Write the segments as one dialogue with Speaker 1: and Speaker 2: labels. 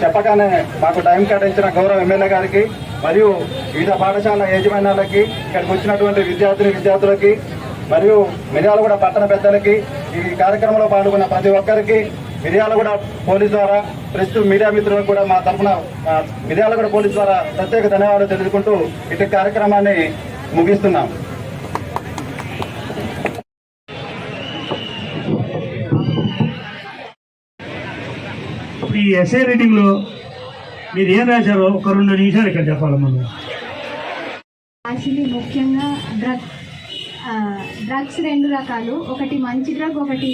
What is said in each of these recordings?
Speaker 1: చెప్పగానే మాకు టైం కేటాయించిన గౌరవ ఎమ్మెల్యే గారికి మరియు వివిధ పాఠశాల యాజమాన్యాలకి ఇక్కడికి వచ్చినటువంటి విద్యార్థిని విద్యార్థులకి మరియు మిర్యాలగూడ పట్టణ పెద్దలకి ఈ కార్యక్రమంలో పాల్గొన్న ప్రతి ఒక్కరికి మిర్యాలగూడ పోలీస్ ద్వారా ప్రస్తుతం మీడియా మిత్రులకు కూడా మా తరఫున మిర్యాలగూడ పోలీస్ ద్వారా ప్రత్యేక ధన్యవాదాలు తెలుసుకుంటూ ఇటు కార్యక్రమాన్ని ముగిస్తున్నాం.
Speaker 2: ఈ ఎస్ఏ రీడింగ్లో మీరు ఏం రాశారో ఒక రెండు నిమిషాలు ఇక్కడ చెప్పాలి మనం.
Speaker 3: యాక్చువల్లీ ముఖ్యంగా డ్రగ్ డ్రగ్స్ రెండు రకాలు. ఒకటి మంచి డ్రగ్ ఒకటి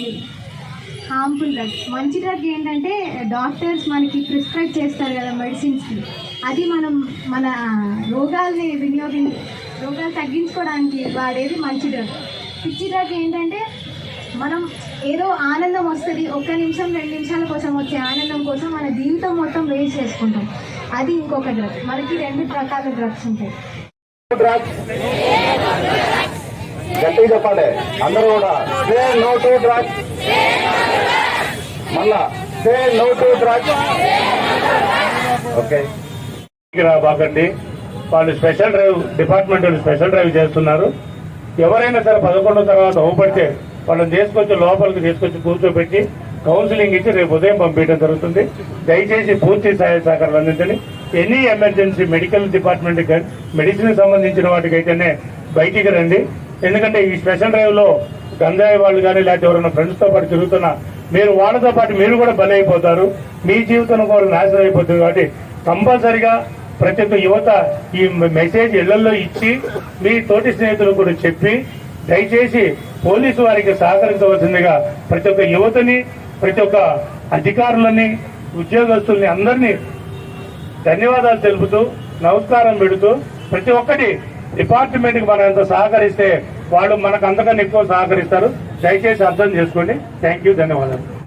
Speaker 3: హార్మ్ఫుల్ డ్రగ్. మంచి డ్రగ్ ఏంటంటే డాక్టర్స్ మనకి ప్రిస్క్రైబ్ చేస్తారు కదా మెడిసిన్స్కి అది మనం మన రోగాల్ని వినియోగి రోగాలు తగ్గించుకోవడానికి వాడేది మంచి డ్రగ్. పిచ్చి డ్రగ్ ఏంటంటే మనం ఏదో ఆనందం వస్తుంది ఒక్క నిమిషం రెండు నిమిషాల కోసం వచ్చే ఆనందం కోసం మన జీవితం మొత్తం వేస్ట్ చేసుకుంటాం. అది ఇంకొక డ్రగ్ మనకి రెండు రకాల డ్రగ్స్ ఉంటాయి.
Speaker 1: డ్రగ్స్ గట్టిగా చెప్పాలి అందరూ కూడా సే నో టు డ్రగ్స్. మళ్ళా say no to drugs. Okay.
Speaker 2: రాబాకండి వాళ్ళు స్పెషల్ డ్రైవ్ డిపార్ట్మెంట్ వాళ్ళు స్పెషల్ డ్రైవ్ చేస్తున్నారు. ఎవరైనా సరే పదకొండో తర్వాత అవపడితే వాళ్ళని తీసుకొచ్చి లోపలికి తీసుకొచ్చి కూర్చోబెట్టి కౌన్సిలింగ్ ఇచ్చి రేపు ఉదయం పంపించడం జరుగుతుంది. దయచేసి పూర్తి సహాయ సహకారాలు అందించండి. Any emergency medical department medicine సంబంధించిన వాటికైతేనే బయటికి రండి. ఎందుకంటే ఈ స్పెషల్ డ్రైవ్లో గంజాయి వాళ్ళు కానీ లేకపోతే ఎవరైనా ఫ్రెండ్స్తో పాటు తిరుగుతున్నా మీరు వాళ్ళతో పాటు మీరు కూడా బలైపోతారు అయిపోతారు. మీ జీవితం కూడా నాశనం అయిపోతుంది కాబట్టి కంపల్సరిగా ప్రతి ఒక్క యువత ఈ మెసేజ్ ఇళ్ళలో ఇచ్చి మీ తోటి స్నేహితులు కూడా చెప్పి దయచేసి పోలీసు వారికి సహకరించవలసిందిగా ప్రతి ఒక్క యువతని ప్రతి ఒక్క అధికారులని ఉద్యోగస్తుల్ని అందరినీ ధన్యవాదాలు తెలుపుతూ నమస్కారం పెడుతూ ప్రతి ఒక్కటి డిపార్ట్మెంట్కి మనం ఎంత సహకరిస్తే వాళ్ళు మనకు అంతకన్నా ఎక్కువ సహకరిస్తారు. దయచేసి అర్థం చేసుకోండి. Thank you. ధన్యవాదాలు.